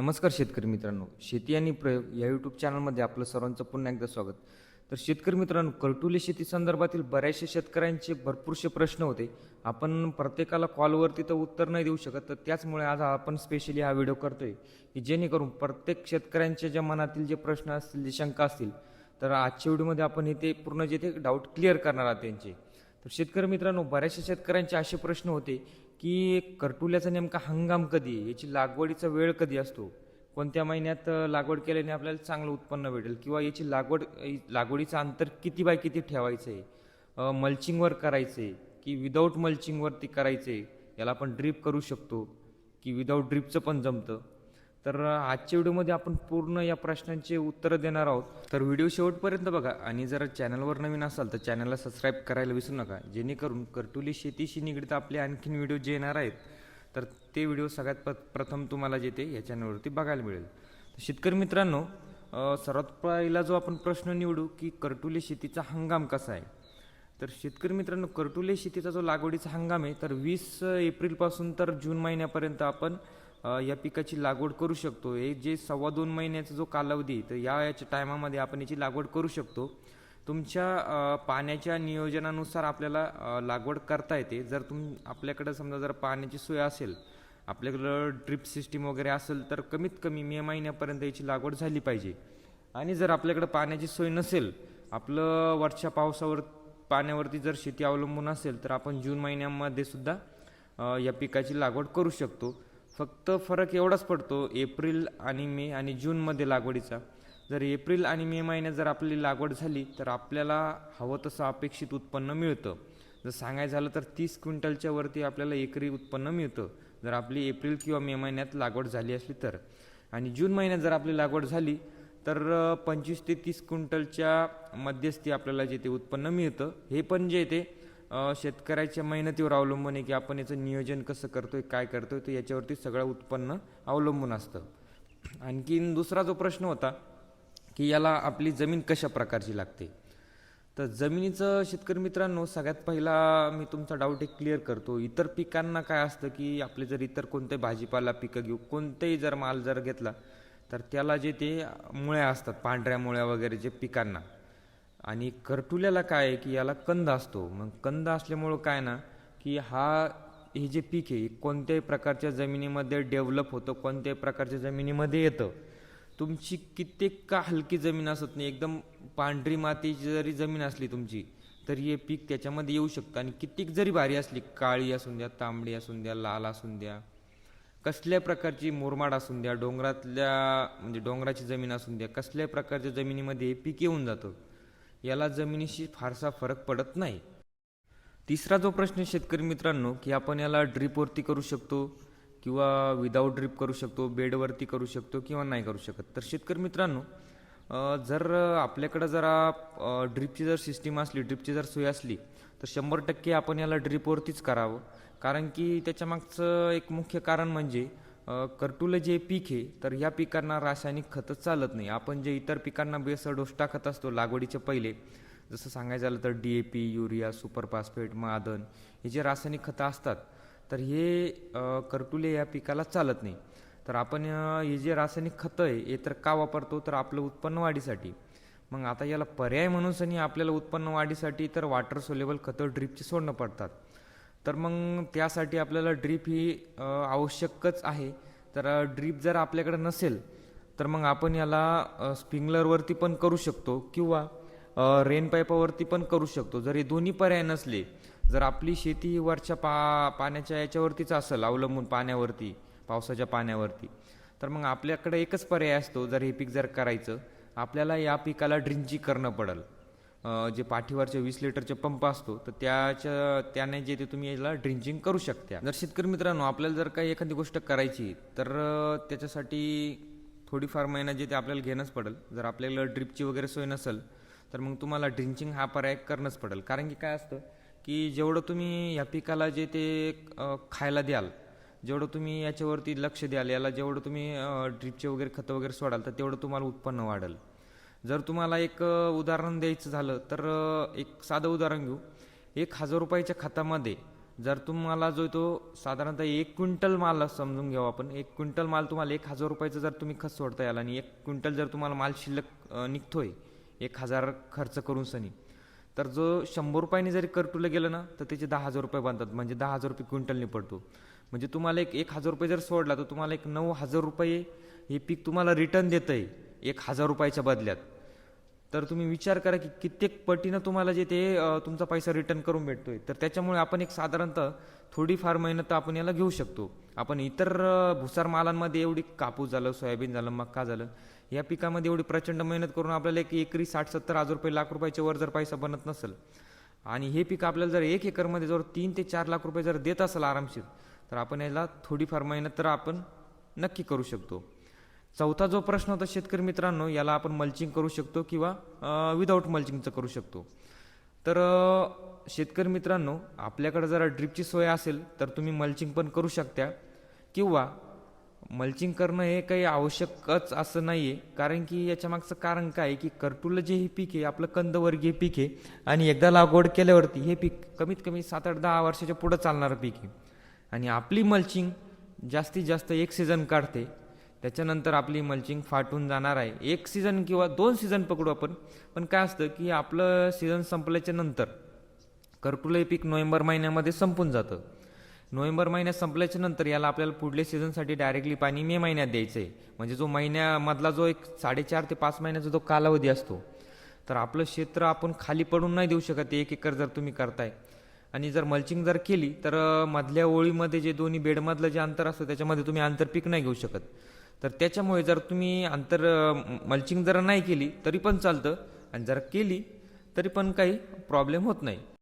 नमस्कार शेतकरी मित्रांनो. शेती आणि प्रयोग या यूट्यूब चॅनलमध्ये आपलं सर्वांचं पुन्हा एकदा स्वागत. तर शेतकरी मित्रांनो करटुले शेती संदर्भातील बऱ्याचशा शेतकऱ्यांचे भरपूरसे प्रश्न होते. आपण प्रत्येकाला कॉलवरती तर उत्तर नाही देऊ शकत तर त्याचमुळे आज आपण स्पेशली हा व्हिडिओ करतोय की जेणेकरून प्रत्येक शेतकऱ्यांच्या ज्या मनातील जे प्रश्न असतील जे शंका असतील तर आजच्या व्हिडिओमध्ये आपण इथे पूर्ण जे ते डाऊट क्लिअर करणार आहात त्यांचे. तर शेतकरी मित्रांनो बऱ्याचशा शेतकऱ्यांचे असे प्रश्न होते की करटुल्याचा नेमका हंगाम कधी आहे? याची लागवडीचा वेळ कधी असतो? कोणत्या महिन्यात लागवड केल्याने आपल्याला चांगलं उत्पन्न भेटेल? किंवा याची लागवड लागवडीचं अंतर किती बाय किती ठेवायचं आहे मल्चिंगवर करायचं आहे की विदाऊट मल्चिंगवरती करायचं आहे याला आपण ड्रीप करू शकतो की विदाऊट ड्रीपचं पण जमतं? तर आजच्या व्हिडिओमध्ये आपण पूर्ण या प्रश्नांचे उत्तरं देणार आहोत. तर व्हिडिओ शेवटपर्यंत बघा आणि जर चॅनलवर नवीन असाल तर चॅनलला सबस्क्राईब करायला विसरू नका. जेणेकरून कर्टुली शेतीशी निगडीत आपले आणखीन व्हिडिओ जे येणार आहेत तर ते व्हिडिओ सगळ्यात प प्रथम तुम्हाला जे ते या चॅनलवरती बघायला मिळेल. शेतकरी मित्रांनो सर्वात पहिला जो आपण प्रश्न निवडू की कर्टुले शेतीचा हंगाम कसा आहे? तर शेतकरी मित्रांनो कर्टुले शेतीचा जो लागवडीचा हंगाम आहे तर वीस एप्रिलपासून तर जून महिन्यापर्यंत आपण या पिकाची लागवड करू शकतो. हे जे सव्वा दोन महिन्याचा जो कालावधी तर या याच्या टायमामध्ये आपण याची लागवड करू शकतो. तुमच्या पाण्याच्या नियोजनानुसार आपल्याला लागवड करता येते. जर तुम आपल्याकडं समजा जर पाण्याची सोय असेल आपल्याकडं ड्रिप सिस्टीम वगैरे असेल तर कमीत कमी मे महिन्यापर्यंत याची लागवड झाली पाहिजे. आणि जर आपल्याकडं पाण्याची सोय नसेल आपलं वरच्या पावसावर पाण्यावरती जर शेती अवलंबून असेल तर आपण जून महिन्यामध्ये सुद्धा या पिकाची लागवड करू शकतो. फक्त फरक एवढाच पडतो एप्रिल आणि मे आणि जूनमध्ये लागवडीचा. जर एप्रिल आणि मे महिन्यात जर आपली लागवड झाली तर आपल्याला हवं तसं अपेक्षित उत्पन्न मिळतं. जर सांगायचं झालं तर तीस क्विंटलच्या वरती आपल्याला एकरी उत्पन्न मिळतं. जर आपली एप्रिल किंवा मे महिन्यात लागवड झाली असली तर. आणि जून महिन्यात जर आपली लागवड झाली तर पंचवीस ते तीस क्विंटलच्या मध्यस्थी आपल्याला जे ते उत्पन्न मिळतं हे पण जे ते शेतकऱ्याच्या मेहनतीवर अवलंबून आहे की आपण याचं नियोजन कसं करतोय काय करतोय तर याच्यावरती सगळं उत्पन्न अवलंबून असतं. आणखीन दुसरा जो प्रश्न होता की याला आपली जमीन कशा प्रकारची लागते? तर जमिनीचं शेतकरी मित्रांनो सगळ्यात पहिला मी तुमचा डाऊट एक क्लिअर करतो. इतर पिकांना काय असतं की आपले जर इतर कोणते भाजीपाला पिकं घेऊ कोणतेही जर माल जर घेतला तर त्याला जे ते मुळ्या असतात पांढऱ्या मुळ्या वगैरे जे पिकांना. आणि करटुल्याला काय आहे की याला कंद असतो. मग कंद असल्यामुळं काय ना की हा हे जे पीक आहे कोणत्याही प्रकारच्या जमिनीमध्ये डेव्हलप होतं कोणत्याही प्रकारच्या जमिनीमध्ये येतं. तुमची कित्येक का हलकी जमीन असत नाही एकदम पांढरी मातीची जरी जमीन असली तुमची तरी हे पीक त्याच्यामध्ये येऊ शकतं. आणि कित्येक जरी भारी असली काळी असून द्या तांबडी असून द्या लाल असून द्या कसल्या प्रकारची मुरमाड असून द्या डोंगरातल्या म्हणजे डोंगराची जमीन असून द्या कसल्या प्रकारच्या जमिनीमध्ये हे पीक येऊन जातं. याला जमिनीशी फारसा फरक पडत नाही. तिसरा जो प्रश्न आहे शेतकरी मित्रांनो की आपण याला ड्रीपवरती करू शकतो किंवा विदाऊट ड्रीप करू शकतो बेडवरती करू शकतो किंवा नाही करू शकत. तर शेतकरी मित्रांनो जर आपल्याकडं जरा ड्रीपची जर सिस्टीम असली ड्रीपची जर सोय असली तर शंभर टक्के आपण याला ड्रीपवरतीच करावं. कारण की त्याच्यामागचं एक मुख्य कारण म्हणजे कर्टुलं जे पीक आहे तर ह्या पिकांना रासायनिक खतं चालत नाही. आपण जे इतर पिकांना बेसळ डोस टाकत असतो लागवडीच्या पहिले जसं सांगायचं झालं तर D A P urea superphosphate Madan हे जे रासायनिक खतं असतात तर हे कर्टुले या पिकाला चालत नाही. तर आपण हे जे रासायनिक खतं आहे हे तर का वापरतो? तर आपलं उत्पन्न वाढीसाठी. मग आता याला पर्याय म्हणून सनी आपल्याला उत्पन्न वाढीसाठी तर वॉटर सोलेबल खतं ड्रिपचे सोडणं पडतात. तर मग त्यासाठी आपल्याला ड्रीप ही आवश्यकच आहे. तर ड्रीप जर आपल्याकडे नसेल तर मग आपण याला स्प्रिंगलरवरती पण करू शकतो किंवा रेन पाईपावरती पण करू शकतो. जर हे दोन्ही पर्याय नसले जर आपली शेती ही वरच्या पा पाण्याच्या याच्यावरतीच असेल अवलंबून पाण्यावरती पावसाच्या पाण्यावरती तर मग आपल्याकडे एकच पर्याय असतो जर हे पीक जर करायचं आपल्याला या पिकाला ड्रिंची करणं पडेल. जे पाठीवरचे वीस लिटरचे पंप असतो तर त्याच्या त्याने जे ते तुम्ही याला ड्रिंचिंग करू शकता. जर शेतकरी मित्रांनो आपल्याला जर काही एखादी गोष्ट करायची तर त्याच्यासाठी थोडीफार मेहनत जे ते आपल्याला घेणंच पडेल. जर आपल्याला ड्रिपची वगैरे सोय नसेल तर मग तुम्हाला ड्रिंचिंग हा पर्याय करणंच पडेल. कारण की काय असतं की जेवढं तुम्ही या पिकाला जे ते खायला द्याल जेवढं तुम्ही याच्यावरती लक्ष द्याल याला जेवढं तुम्ही ड्रिपचे वगैरे खतं वगैरे सोडाल तर तेवढं तुम्हाला उत्पन्न वाढेल. जर तुम्हाला एक उदाहरण द्यायचं झालं तर एक साधं उदाहरण घेऊ. एक हजार रुपयाच्या खतामध्ये जर तुम्हाला जो तो साधारणतः एक क्विंटल माल समजून घेऊ आपण एक क्विंटल माल तुम्हाला एक हजार रुपयाचं जर तुम्ही खत सोडता याल आणि एक क्विंटल जर तुम्हाला माल शिल्लक निघतोय एक हजार खर्च करून सनी तर जो शंभर रुपयाने जरी करटुलं गेलं ना तर त्याचे दहा हजार रुपये बनतात. म्हणजे दहा हजार रुपये क्विंटलने पडतो. म्हणजे तुम्हाला एक एक हजार रुपये जर सोडला तर तुम्हाला एक नऊ हजार रुपये हे पीक तुम्हाला रिटर्न देतं आहे एक हजार रुपयाच्या बदल्यात. तर तुम्ही विचार करा की कित्येक पटीनं तुम्हाला जे ते तुमचा पैसा रिटर्न करून भेटतोय. तर त्याच्यामुळे आपण एक साधारणतः थोडीफार मेहनत आपण याला घेऊ शकतो. आपण इतर भुसार मालांमध्ये एवढी कापूस झालं सोयाबीन झालं मक्का झालं या पिकामध्ये एवढी प्रचंड मेहनत करून आपल्याला एक एकरी साठ सत्तर हजार रुपये लाख रुपयाच्या वर जर पैसा बनत नसेल आणि हे पीक आपल्याला जर एक एकरमध्ये जर तीन ते चार लाख रुपये जर देत असेल आरामशीर तर आपण याला थोडीफार मेहनत तर आपण नक्की करू शकतो. चौथा जो प्रश्न होता शेतकरी मित्रांनो याला आपण मल्चिंग करू शकतो किंवा विदाऊट मल्चिंगचं करू शकतो. तर शेतकरी मित्रांनो आपल्याकडे जरा ड्रिपची सोय असेल तर तुम्ही मल्चिंग पण करू शकता. किंवा मल्चिंग करणं हे काही आवश्यकच असं नाही आहे कारण की याच्या मागचं कारण काय की कर्टुलं जे हे पीक आहे आपलं कंदवर्गीय पीक आहे आणि एकदा लागवड केल्यावरती हे पीक कमीत कमी सात आठ दहा वर्षाच्या पुढं चालणारं पीक आहे. आणि आपली मल्चिंग जास्तीत जास्त एक सीझन काढते त्याच्यानंतर आपली मल्चिंग फाटून जाणार आहे. एक सीझन किंवा दोन सीझन पकडू आपण. पण काय असतं की आपलं सीझन संपल्याच्या नंतर करटुलं हे पीक नोव्हेंबर महिन्यामध्ये संपून जातं. नोव्हेंबर महिन्यात संपल्याच्या नंतर याला आपल्याला पुढल्या सीझनसाठी डायरेक्टली पाणी मे महिन्यात द्यायचं आहे म्हणजे जो महिन्यामधला जो एक साडेचार ते पाच महिन्याचा जो कालावधी असतो. तर आपलं क्षेत्र आपण खाली पडून नाही देऊ शकत. एक एकर जर तुम्ही करताय. आणि जर मल्चिंग जर केली तर मधल्या ओळीमध्ये जे दोन्ही बेडमधलं जे अंतर असतं त्याच्यामध्ये तुम्ही आंतरपीक नाही घेऊ शकत. तर त्याच्यामुळे जर तुम्ही अंतर मल्चिंग जर नाही केली तरी पण चालतं. आणि जर केली तरी पण काही प्रॉब्लेम होत नाही.